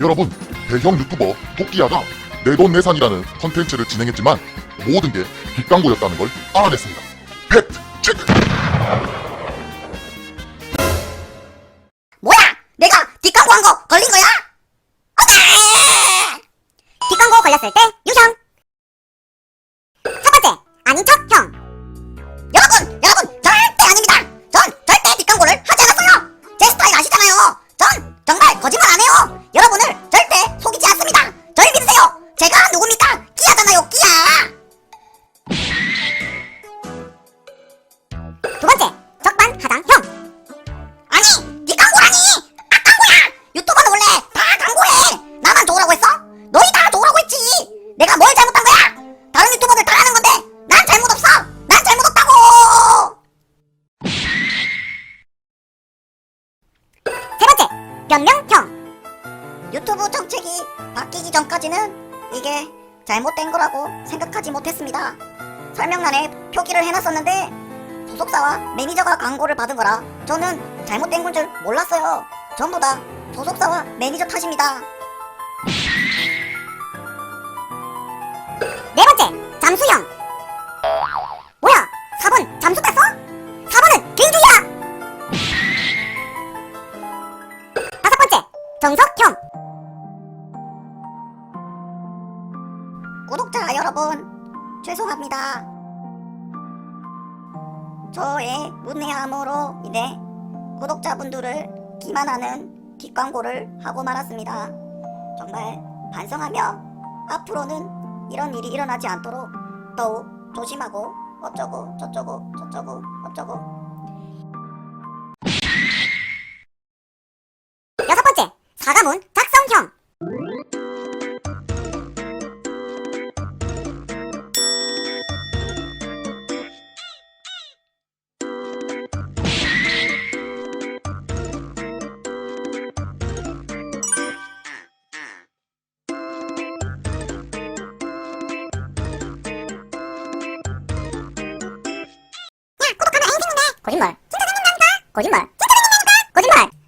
여러분, 대형 유튜버 토끼야가 내돈내산이라는 컨텐츠를 진행했지만 모든 게 뒷광고였다는 걸 알아냈습니다. 팩트 체크! 뭐야? 내가 뒷광고 한 거 걸린 거야? 뒷광고 걸렸을 때 유형. 첫 번째, 아닌 척 형. 여러분, 여러분, 절대 아닙니다. 전 절대 뒷광고를 하지 않았어요. 제 스타일 아시잖아요. 전 정말 거짓말 안 해요. 내가 뭘 잘못한 거야? 다른 유튜버들 다 하는 건데, 난 잘못 없어! 난 잘못 없다고! 세 번째, 변명형. 유튜브 정책이 바뀌기 전까지는 이게 잘못된 거라고 생각하지 못했습니다. 설명란에 표기를 해놨었는데 소속사와 매니저가 광고를 받은 거라 저는 잘못된 건 줄 몰랐어요. 전부 다 소속사와 매니저 탓입니다. 정석형. 구독자 여러분, 죄송합니다. 저의 문외함으로 인해 구독자분들을 기만하는 뒷광고를 하고 말았습니다. 정말 반성하며 앞으로는 이런 일이 일어나지 않도록 더욱 조심하고 어쩌고 저쩌고 저쩌고 어쩌고 거짓말. 진짜 생긴다니까 거짓말. 진짜 생긴다니까 거짓말